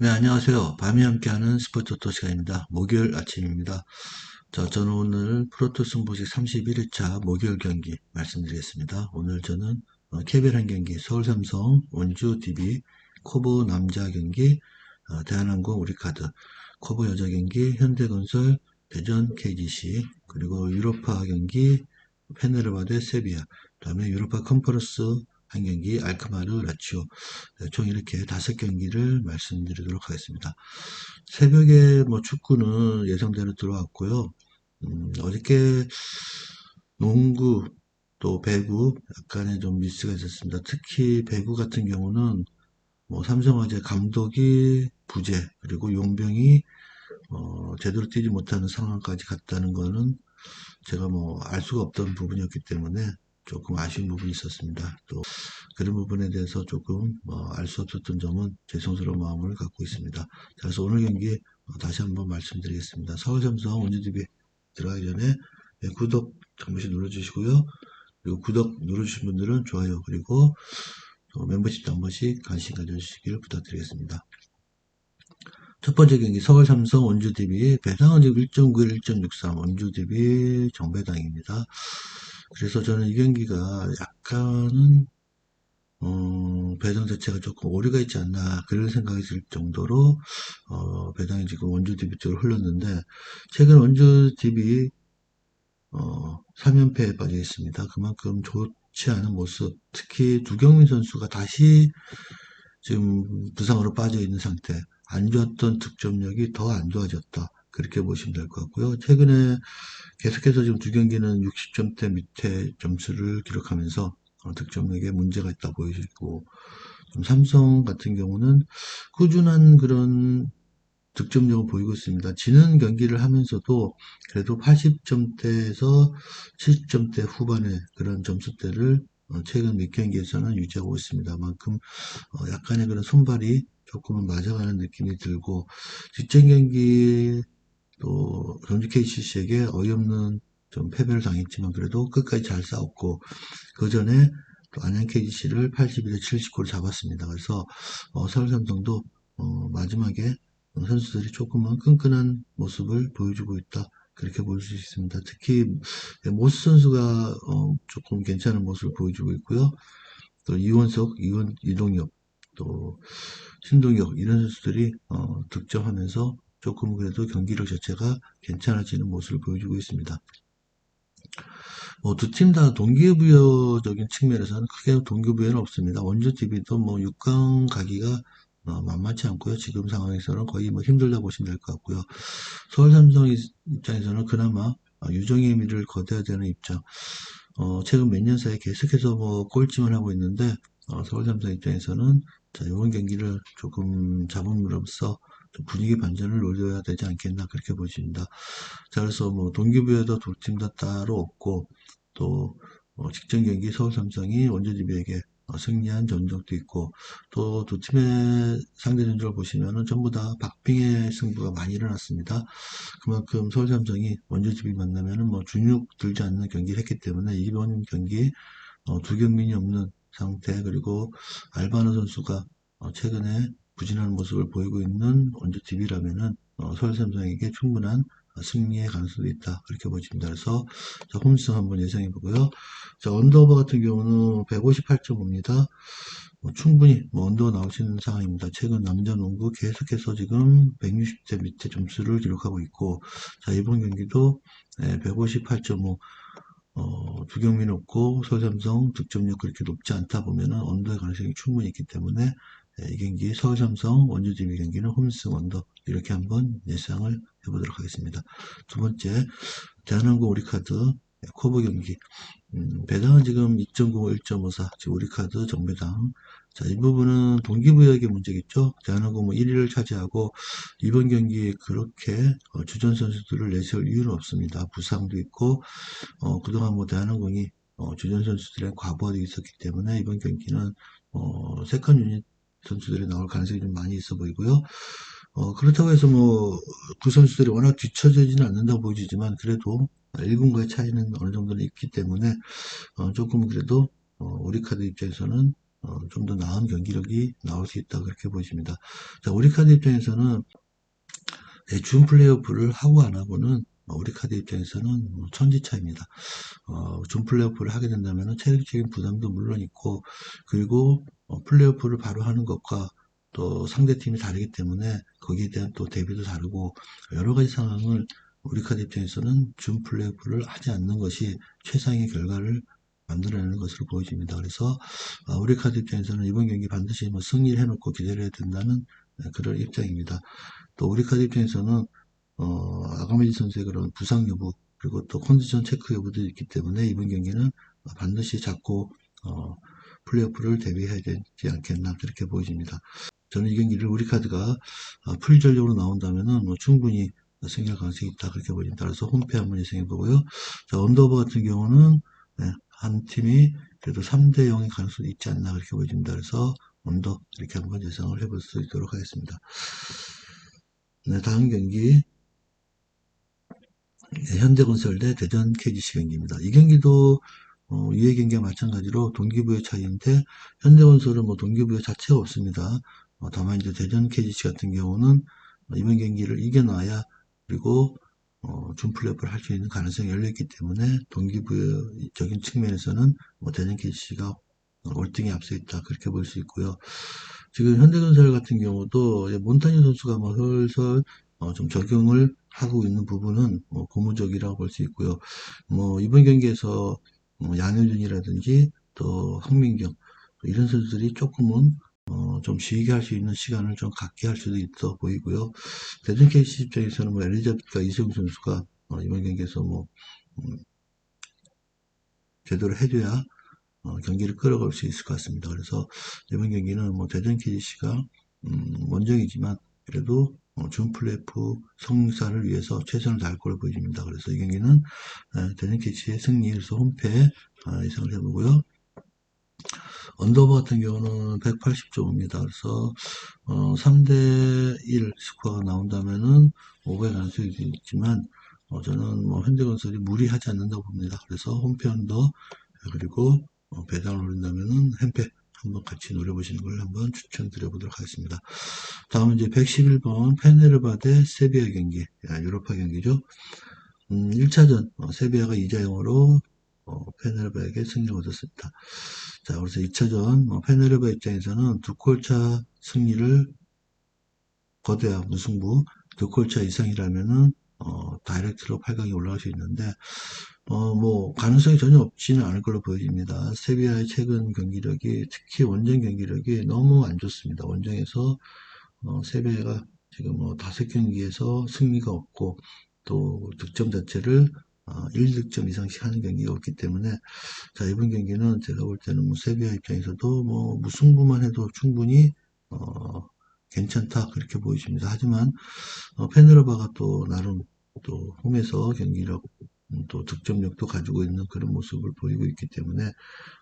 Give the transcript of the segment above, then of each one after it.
네, 안녕하세요. 밤이 함께하는 스포츠 토 시간입니다. 목요일 아침입니다. 자, 저는 오늘 프로토 승부식 31회차 목요일 경기 말씀드리겠습니다. 오늘 저는 어, KBL 한 경기, 서울 삼성, 원주 DB, 코보 남자 경기, 어, 대한항공 우리카드, 코보 여자 경기, 현대건설, 대전 KGC, 그리고 유로파 경기, 페네르바데 세비야, 그 다음에 유로파 컨퍼런스 한 경기, 알크마르 라치오, 네, 총 이렇게 다섯 경기를 말씀드리도록 하겠습니다. 새벽에 뭐 축구는 예상대로 들어왔고요. 음, 어저께 농구 또 배구 약간의 좀 미스가 있었습니다. 특히 배구 같은 경우는 뭐 삼성화재 감독이 부재 그리고 용병이 어, 제대로 뛰지 못하는 상황까지 갔다는 거는 제가 뭐 알 수가 없던 부분이었기 때문에 조금 아쉬운 부분이 있었습니다. 또 그런 부분에 대해서 조금 뭐 알수 없었던 점은 죄송스러운 마음을 갖고 있습니다. 그래서 오늘 경기 어, 다시 한번 말씀드리겠습니다. 서울 삼성 원주DB 들어가기 전에 네, 구독 한 번씩 눌러주시고요. 그리고 구독 누르주신 분들은 좋아요 그리고 멤버십도 한 번씩 관심 가져주시기를 부탁드리겠습니다. 첫 번째 경기 서울 삼성 원주 DB 배당은 지금 1.91, 1.63 원주 DB 정배당입니다. 그래서 저는 이 경기가 약간은 어, 배당 자체가 조금 오류가 있지 않나 그런 생각이 들 정도로 어, 배당이 지금 원주 DB 쪽으로 흘렀는데 최근 원주 DB 어, 3연패에 빠져 있습니다. 그만큼 좋지 않은 모습 특히 두경민 선수가 다시 지금 부상으로 빠져 있는 상태 안 좋았던 득점력이 더 안 좋아졌다. 그렇게 보시면 될 것 같고요. 최근에 계속해서 지금 두 경기는 60점대 밑에 점수를 기록하면서 어, 득점력에 문제가 있다 보이시고 삼성 같은 경우는 꾸준한 그런 득점력을 보이고 있습니다. 지는 경기를 하면서도 그래도 80점대에서 70점대 후반의 그런 점수대를 어, 최근 몇 경기에서는 유지하고 있습니다. 만큼 어, 약간의 그런 손발이 조금은 맞아가는 느낌이 들고 직전 경기 또 전주 KCC에게 어이없는 좀 패배를 당했지만 그래도 끝까지 잘 싸웠고 그 전에 또 안양 KGC를 81대 79를 잡았습니다. 그래서 어, 서울 삼성도 어, 마지막에 선수들이 조금은 끈끈한 모습을 보여주고 있다. 그렇게 볼 수 있습니다. 특히 모스 선수가 어, 조금 괜찮은 모습을 보여주고 있고요. 또 이원석, 이원, 이동엽, 또 신동엽 이런 선수들이 어, 득점하면서 조금 그래도 경기력 자체가 괜찮아지는 모습을 보여주고 있습니다. 뭐 두 팀 다 동기부여적인 측면에서는 크게 동기부여는 없습니다. 원주 TV도 뭐 6강 가기가 어, 만만치 않고요. 지금 상황에서는 거의 뭐 힘들다 보시면 될 것 같고요. 서울 삼성 입장에서는 그나마 유정의 의미를 거둬야 되는 입장. 어, 최근 몇 년 사이에 계속해서 뭐 꼴찌만 하고 있는데 어, 서울 삼성 입장에서는 자, 이번 경기를 조금 잡음으로써 분위기 반전을 노려야 되지 않겠나 그렇게 보십니다. 자, 그래서 뭐 동기부여도 두 팀 다 따로 없고 또 어, 직전 경기 서울 삼성이 원주지비에게 어, 승리한 전적도 있고 또 두 팀의 상대 전적을 보시면은 전부 다 박빙의 승부가 많이 일어났습니다. 그만큼 서울 삼성이 원주지비 만나면은 뭐 준육 들지 않는 경기를 했기 때문에 이번 경기 어, 두 경민이 없는 상태 그리고 알바노 선수가 어, 최근에 부진한 모습을 보이고 있는 원주 TV라면은 어, 서울 삼성에게 충분한 승리의 가능성도 있다. 그렇게 보십니다. 그래서 자, 홈승 한번 예상해 보고요. 자, 언더오버 같은 경우는 158.5입니다. 뭐 충분히 뭐 언더 나올 수 있는 상황입니다. 최근 남자 농구 계속해서 지금 160대 밑에 점수를 기록하고 있고, 자, 이번 경기도 158.5, 어, 두경민 없고 서울삼성 득점력 그렇게 높지 않다 보면은 언더의 가능성이 충분히 있기 때문에 이 경기 서울삼성 원주지비 경기는 홈스 언더 이렇게 한번 예상을 해보도록 하겠습니다. 두 번째 대한항공 우리카드 코브 경기 음, 배당은 지금 2.95, 1.54 지금 우리카드 정배당 자, 이 부분은 동기부여의 문제겠죠. 대한항공 뭐 1위를 차지하고 이번 경기에 그렇게 어, 주전 선수들을 내세울 이유는 없습니다. 부상도 있고 어, 그동안 뭐 대한항공이 어, 주전 선수들의 과부하도 있었기 때문에 이번 경기는 어, 세컨 유닛 선수들이 나올 가능성이 좀 많이 있어 보이고요. 어, 그렇다고 해서 뭐, 그 선수들이 워낙 뒤쳐지지는 않는다고 보여지지만, 그래도 1군과의 차이는 어느 정도는 있기 때문에, 어, 조금 그래도, 어, 우리 카드 입장에서는, 어, 좀 더 나은 경기력이 나올 수 있다 그렇게 보십니다. 자, 우리 카드 입장에서는 네, 준 플레이오프를 하고 안 하고는 우리 카드 입장에서는 뭐 천지차입니다. 어, 준 플레이오프를 하게 된다면 체력적인 부담도 물론 있고 그리고 어, 플레이오프를 바로 하는 것과 또 상대팀이 다르기 때문에 거기에 대한 또 대비도 다르고 여러 가지 상황을 우리 카드 입장에서는 준 플레이오프를 하지 않는 것이 최상의 결과를 만들어내는 것으로 보여집니다. 그래서 어, 우리 카드 입장에서는 이번 경기 반드시 뭐 승리를 해놓고 기다려야 된다는 네, 그런 입장입니다. 또 우리 카드 입장에서는 어, 아가메지 선수의 그런 부상 여부 그리고 또 컨디션 체크 여부도 있기 때문에 이번 경기는 반드시 잡고 어, 플레이오프를 대비해야 되지 않겠나 그렇게 보여집니다. 저는 이 경기를 우리 카드가 어, 풀 전력으로 나온다면은 뭐 충분히 승리할 가능성이 있다 그렇게 보입니다. 그래서 홈페 한번 예상해 보고요. 자 언더버 같은 경우는 네, 한 팀이 그래도 3대 0의 가능성이 있지 않나 그렇게 보여집니다. 그래서 언더 이렇게 한번 예상을 해볼 수 있도록 하겠습니다. 네, 다음 경기 네, 현대건설 대 대전 KGC 경기입니다. 이 경기도 어, 이해 경기와 마찬가지로 동기부여 차이인데 현대건설은 뭐 동기부여 자체가 없습니다. 어, 다만 이제 대전 KGC 같은 경우는 이번 경기를 이겨놔야 그리고 어, 준 플레이오프를 할수 있는 가능성이 열려있기 때문에 동기부여적인 측면에서는 뭐 대전 KGC가 월등히 앞서 있다 그렇게 볼 수 있고요. 지금 현대건설 같은 경우도 몬타니 선수가 뭐 슬슬 어, 좀 적용을 하고 있는 부분은 뭐 고무적이라고 볼 수 있고요. 뭐 이번 경기에서 뭐 양효준이라든지 또 황민경 이런 선수들이 조금은 어, 좀 쉬게 할 수 있는 시간을 좀 갖게 할 수도 있어 보이고요. 대전 KC 입장에서는 뭐 엘리자베트가 이세웅 선수가 어, 이번 경기에서 뭐 음, 제대로 해줘야 어, 경기를 끌어갈 수 있을 것 같습니다. 그래서 이번 경기는 뭐 대전 KC가 음, 원정이지만 그래도 어, 준 플레이프 성사를 위해서 최선을 다할 걸로 보여집니다. 그래서 이 경기는 KC의 승리에서 홈패 아, 예상을 해보고요. 언더버 같은 경우는 180점입니다. 그래서 어, 3대1 스코어가 나온다면은 오버의 가능성이 있지만 어, 저는 뭐 현대건설이 무리하지 않는다고 봅니다. 그래서 홈페 언더 그리고 어, 배당을 노린다면은 햄페 한번 같이 노려보시는 걸 한번 추천드려 보도록 하겠습니다. 다음은 이제 111번 페네르바 대 세비야 경기, 야, 유로파 경기죠. 음, 1차전 어, 세비야가 2자 0으로 어, 페네르바에게 승리를 얻었습니다. 자, 그래서 2차전 어, 페네르바 입장에서는 두 골차 승리를 거둬야 무승부, 두 골차 이상이라면은 어, 다이렉트로 8강에 올라갈 수 있는데 어, 뭐, 가능성이 전혀 없지는 않을 걸로 보여집니다. 세비야의 최근 경기력이, 특히 원정 경기력이 너무 안 좋습니다. 원정에서, 어, 세비야가 지금 뭐, 다섯 경기에서 승리가 없고, 또 득점 자체를, 어, 1득점 이상씩 하는 경기가 없기 때문에, 자, 이번 경기는 제가 볼 때는 뭐, 세비야 입장에서도 뭐, 무승부만 해도 충분히, 어, 괜찮다. 그렇게 보이십니다. 하지만, 어, 페네르바가 또, 나름, 또, 홈에서 경기력, 음, 또 득점력도 가지고 있는 그런 모습을 보이고 있기 때문에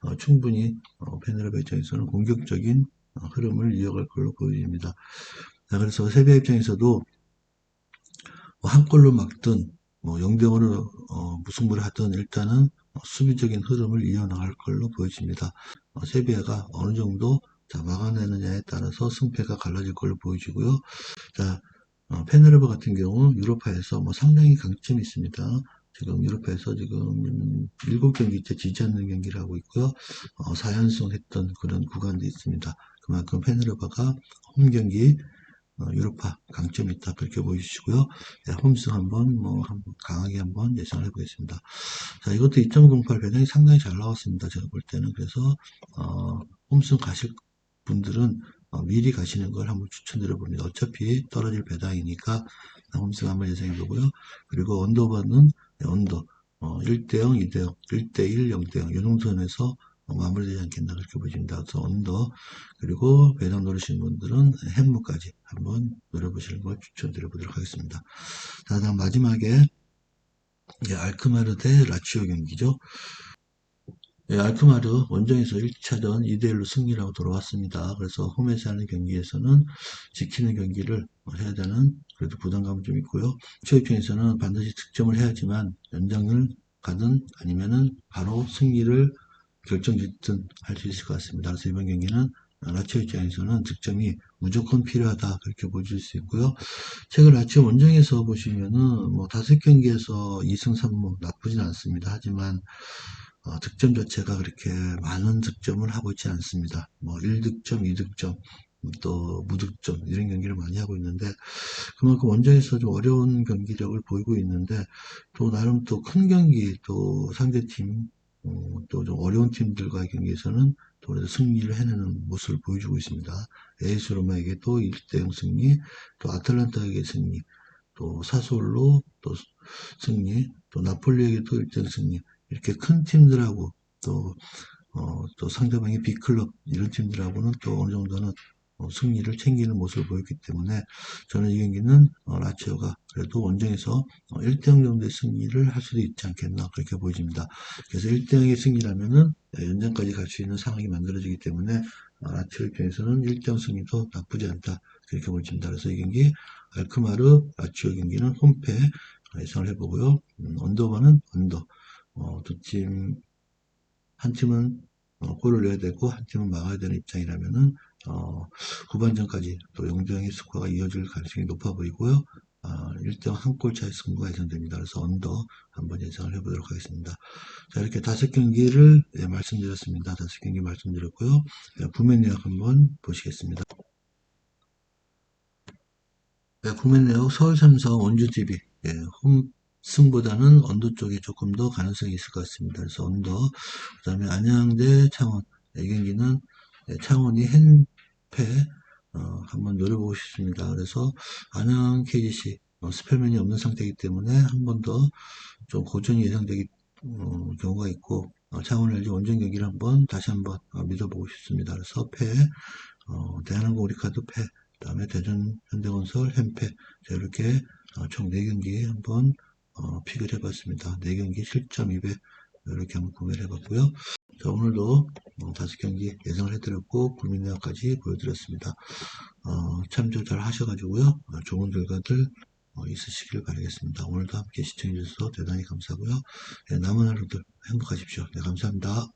어, 충분히 어, 페네르바 입장에서는 공격적인 어, 흐름을 이어갈 걸로 보입니다. 자, 그래서 세비야 입장에서도 뭐한 골로 막든 뭐 0대5로 어, 무승부를 하든 일단은 수비적인 흐름을 이어나갈 걸로 보여집니다. 어, 세비야가 어느 정도 자, 막아내느냐에 따라서 승패가 갈라질 걸로 보여지고요. 자, 어, 페네르바 같은 경우 유로파에서 뭐 상당히 강점이 있습니다. 지금 유럽에서 지금 7경기째 지지 않는 경기를 하고 있고요. 어, 4연승 했던 그런 구간도 있습니다. 그만큼 페네르바가 홈 경기 어, 유로파 강점이 있다 그렇게 보여주시고요. 네, 홈승 한번 뭐 한번 강하게 한번 예상을 해보겠습니다. 자 이것도 2.08 배당이 상당히 잘 나왔습니다. 제가 볼 때는 그래서 어, 홈승 가실 분들은 어, 미리 가시는 걸 한번 추천드려 봅니다. 어차피 떨어질 배당이니까 홈승 한번 예상해 보고요. 그리고 언더바는 언더 어, 1대0, 2대0, 1대1, 0대0 이 정선에서 어, 마무리되지 않겠나 그렇게 보십니다. 그래서 언더 그리고 배당 노리시는 분들은 햄무까지 한번 노려보시는 걸 추천드려 보도록 하겠습니다. 자, 다음 마지막에 예, 알크마르 대 라치오 경기죠. 예, 알크마르 원정에서 1차전 2대1로 승리라고 돌아왔습니다. 그래서 홈에서 하는 경기에서는 지키는 경기를 해야 되는 그래도 부담감은 좀 있고요. 저 입장에서는 반드시 득점을 해야지만 연장을 가든 아니면은 바로 승리를 결정짓든 할 수 있을 것 같습니다. 그래서 이번 경기는 라치오 입장에서는 득점이 무조건 필요하다 그렇게 보실 수 있고요. 최근 라치오 원정에서 보시면은 뭐 다섯 경기에서 2승 3무 나쁘진 않습니다. 하지만 어, 득점 자체가 그렇게 많은 득점을 하고 있지 않습니다. 뭐 1득점, 2득점, 또 무득점 이런 경기를 많이 하고 있는데 그만큼 원정에서 좀 어려운 경기력을 보이고 있는데 또 나름 또 큰 경기 또 상대팀 어, 또좀 어려운 팀들과의 경기에서는 또 승리를 해내는 모습을 보여주고 있습니다. 에이스 로마에게 또 1대0 승리, 또 아틀란타에게 승리, 또 사솔로 또 승리, 또 나폴리에게 또 1등 승리. 이렇게 큰 팀들하고 또, 어, 또 상대방의 B클럽 이런 팀들하고는 또 어느 정도는 어, 승리를 챙기는 모습을 보였기 때문에 저는 이 경기는 어, 라치오가 그래도 원정에서 1대0 정도의 승리를 할 수도 있지 않겠나 그렇게 보여집니다. 그래서 1대0의 승리라면은 연장까지 갈 수 있는 상황이 만들어지기 때문에 어, 라치오 입장에서는 1대0 승리도 나쁘지 않다 그렇게 보여집니다. 그래서 이 경기 알크마르 라치오 경기는 홈패 예상을 해보고요. 음, 언더바는 언더 어, 두 팀, 한 팀은 어, 골을 넣어야 되고 한 팀은 막아야 되는 입장이라면은 어, 후반전까지 또 0대0의 스코어가 이어질 가능성이 높아 보이고요. 아, 1등 한골 차의 승부가 예상됩니다. 그래서 언더 한번 예상을 해보도록 하겠습니다. 자, 이렇게 다섯 경기를 예, 말씀드렸습니다. 다섯 경기 말씀드렸고요. 예, 구매 내역 한번 보시겠습니다. 네, 구매 내역 서울 삼성 원주TV 예, 홈 승보다는 언더 쪽에 조금 더 가능성이 있을 것 같습니다. 그래서 언더 그 다음에 안양대 창원 이 경기는 예, 창원이 hen패 어, 한번 노려보고 싶습니다. 그래서 안양 KGC 어, 스펠맨이 없는 상태이기 때문에 한 번 더 좀 고전이 예상되기 어, 경우가 있고 어, 창원 LG 원정 경기를 한번 다시 한번 어, 믿어보고 싶습니다. 그래서 패 어, 대한항공 우리카드 패 그다음에 대전 현대건설 자, 이렇게 어, 총 4경기 한번 어, 픽을 해봤습니다. 4경기 실점 2배 이렇게 한번 구매를 해봤고요. 자, 오늘도 어, 5경기 예상을 해드렸고 국민대학까지 보여드렸습니다. 어, 참조 잘 하셔가지고요. 어, 좋은 결과들 어, 있으시길 바라겠습니다. 오늘도 함께 시청해주셔서 대단히 감사하고요. 네, 남은 하루들 행복하십시오. 네, 감사합니다.